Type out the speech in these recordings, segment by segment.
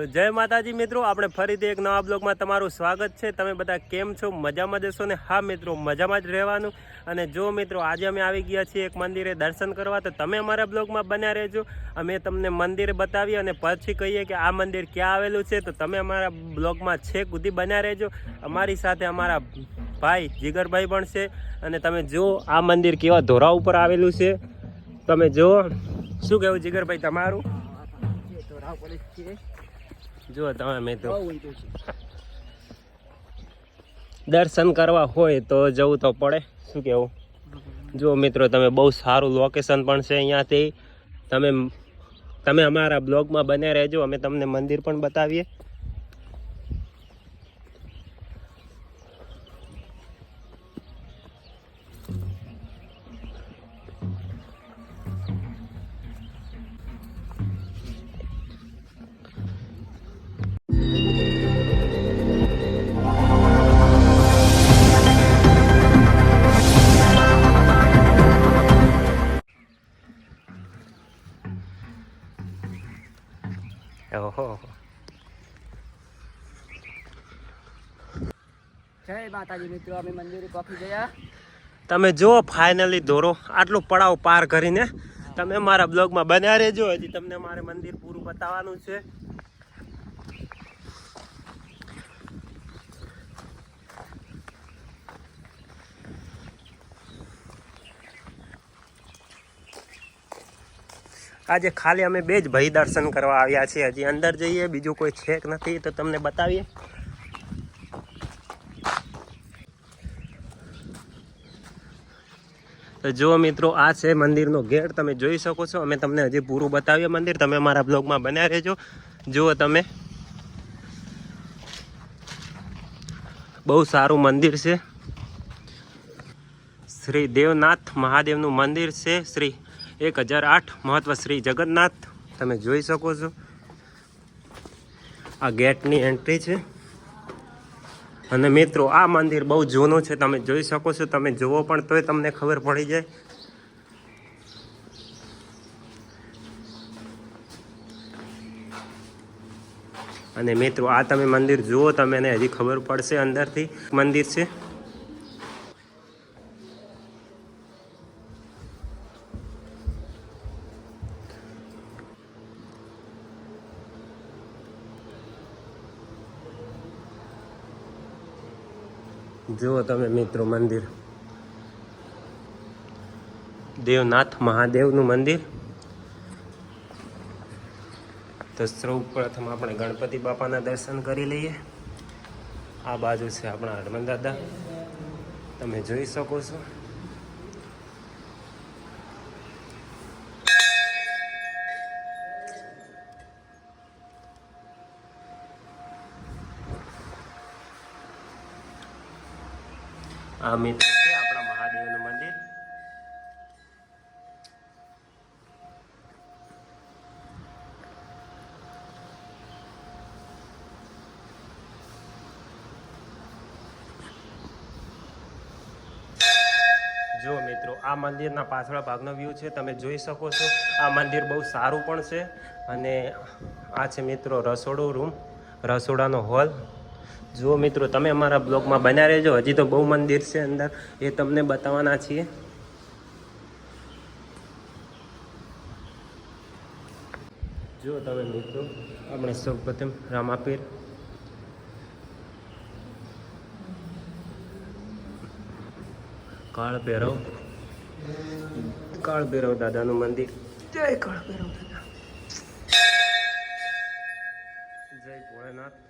તો જય માતાજી મિત્રો, આપણે ફરીથી એક નવા બ્લોગમાં તમારું સ્વાગત છે. તમે બધા કેમ છો? મજામાં જશો ને? હા મિત્રો, મજામાં જ રહેવાનું. અને જો મિત્રો, આજે અમે આવી ગયા છીએ એક મંદિરે દર્શન કરવા, તો તમે અમારા બ્લોગમાં બન્યા રહેજો. અમે તમને મંદિર બતાવીએ અને પછી કહીએ કે આ મંદિર ક્યાં આવેલું છે. તો તમે અમારા બ્લોગમાં છેક સુધી બન્યા રહેજો. અમારી સાથે અમારા ભાઈ જીગરભાઈ પણ છે. અને તમે જુઓ, આ મંદિર કેવા ધોરા ઉપર આવેલું છે. તમે જુઓ, શું કહેવું જીગરભાઈ, તમારું? જુઓ તમે મિત્રો. દર્શન કરવા હોય તો જવું તો પડે. શું કહેવું જુઓ મિત્રો તમે બહુ સારું લોકેશન પણ છે અહીંયાથી. તમે તમે અમારા બ્લોગમાં બન્યા રહેજો. અમે તમને મંદિર પણ બતાવીએ. તમે જુઓ ફાઇનલી દોરો આટલું પડાવ પાર કરીને. તમે મારા બ્લોગમાં બન્યા રહેજો, હજી તમને મારે મંદિર પૂરું બતાવવાનું છે. આજે ખાલી અમે બે જ ભાઈ દર્શન કરવા આવ્યા છીએ. હજી અંદર જઈએ, બીજું કોઈ છેક નથી, તો તમને બતાવીએ. તો જુઓ મિત્રો, આ છે મંદિરનો ગેટ. તમે જોઈ શકો છો. અમે તમને હજી પૂરું બતાવીએ મંદિર. તમે મારા બ્લોગમાં બન્યા રહેજો. જુઓ તમે. બહુ સારું મંદિર છે. શ્રી દેવનાથ મહાદેવનું મંદિર છે. શ્રી એક હજાર આઠ મહત્વ શ્રી જગન્નાથ. તમે જોઈ શકો છો. આ ગેટની એન્ટ્રી છે. અને મિત્રો, આ મંદિર બહુ જૂનું છે, તમે જોઈ શકો છો, તમે જુઓ પણ તોય તમને ખબર પડી જાય. અને મિત્રો, આ તમે મંદિર જુઓ તમે એને હજી ખબર પડશે અંદરથી. મંદિર છે. જુઓ તમે મિત્રો મંદિર. દેવનાથ મહાદેવનું મંદિર. તો સૌ પ્રથમ આપણે ગણપતિ બાપાના દર્શન કરી લઈએ. આ બાજુ છે આપણા હનુમાન દાદા. તમે જોઈ શકો છો. આ મિત્ર છે આપણા મહાદેવનું મંદિર. જો મિત્રો, આ મંદિરના પાછળ ભાગનો વ્યૂ છે, તમે જોઈ શકો છો. આ મંદિર બહુ સારું પણ છે અને આ છે મિત્રો રસોડું રૂમ રસોડાનો હોલ જુઓ મિત્રો તમે અમારા બ્લોગમાં બન્યા રહેજો. હજી તો બહુ મંદિર છે અંદર. એ તમને બતાવવાના છીએ. જુઓ તમે મિત્રો આપણે સૌ પ્રથમ રામાપીર. કાળ ભૈરવ. કાળ ભૈરવ દાદાનું મંદિર. જય કાળ ભૈરવ દાદા. જય ભોળેનાથ.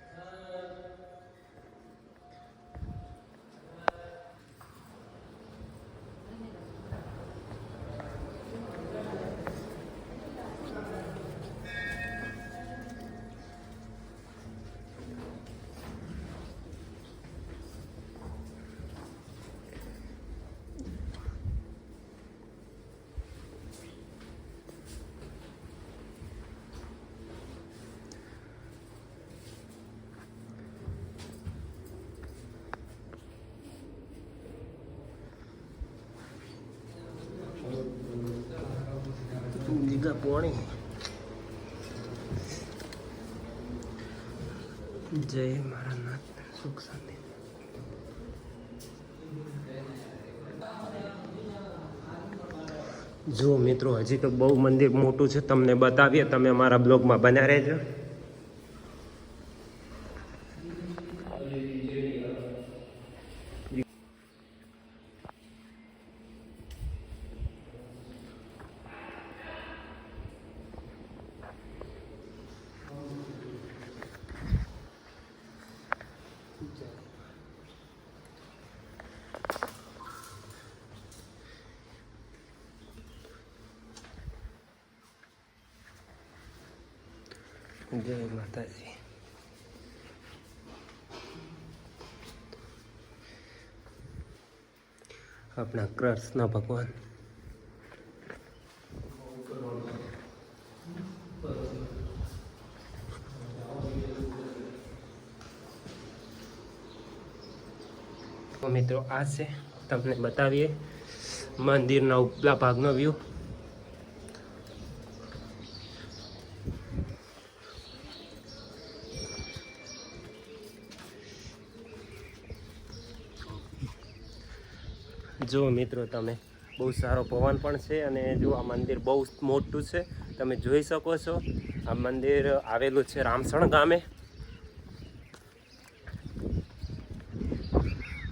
જીગા પોણી. જય મારા નાથ સુખ શાંતિ. જુઓ મિત્રો, હજી તો બહુ મંદિર મોટું છે, તમને બતાવીએ, તમે અમારા બ્લોગમાં બન્યા રહેજો. જય માતાજી. આપણા કૃષ્ણ ભગવાન. મિત્રો આ છે. તમને બતાવીએ મંદિરના ઉપલા ભાગનો વ્યૂ જો મિત્રો તમે બહુ સારો પવન પણ છે અને જો આ મંદિર બહુ મોટું છે, તમે જોઈ શકો છો. આ મંદિર આવેલું છે રામસણ ગામે.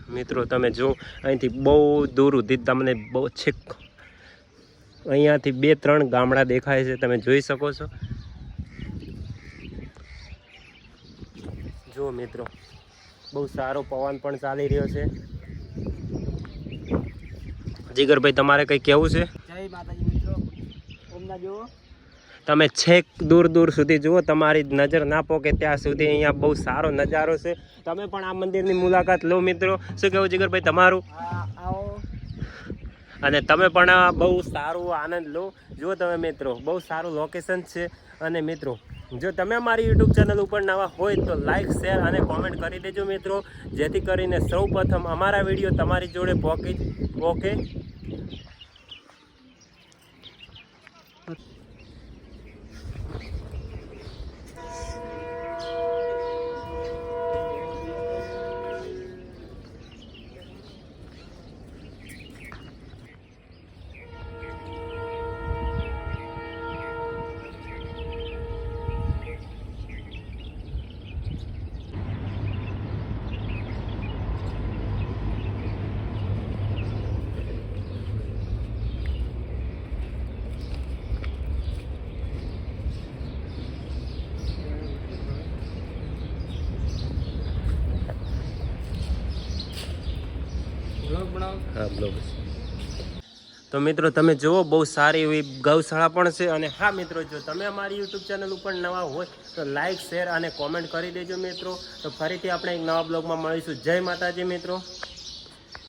મિત્રો તમે જો, અહીંથી બહુ દૂર સુધી તમને બહુ છેક અહીંયાથી બે ત્રણ ગામડા દેખાય છે, તમે જોઈ શકો છો. જુઓ મિત્રો, બહુ સારો પવન પણ ચાલી રહ્યો છે. જીગરભાઈ તમારે કંઈ કહેવું છે? જય માતાજી મિત્રો. ઓમના જુઓ. તમે છેક દૂર દૂર સુધી જુઓ તમારી નજર ના પોકે ત્યાં સુધી અહીંયા બહુ સારો નજારો છે. તમે પણ આ મંદિરની મુલાકાત લો મિત્રો. શું કહેવું જીગરભાઈ તમારું? આવો. અને તમે પણ બહુ સારું આનંદ લો. જુઓ તમે મિત્રો બહુ સારું લોકેશન છે. અને મિત્રો જો તમે મારી યુટ્યુબ ચેનલ ઉપર નવા હોય તો લાઇક શેર અને કોમેન્ટ કરી દેજો મિત્રો. જેથી કરીને સૌ અમારા વીડિયો તમારી જોડે પહોંચી ઓકે તો મિત્રો, તમે જુઓ, બહુ સારી એવી ગૌશાળા પણ છે અને હા, મિત્રો, જો તમે અમારી યુટ્યુબ ચેનલ ઉપર નવા હોય, તો લાઈક શેર અને કોમેન્ટ કરી દેજો, મિત્રો. તો ફરીથી આપણે એક નવા બ્લોગમાં મળીશું. જય માતાજી, મિત્રો.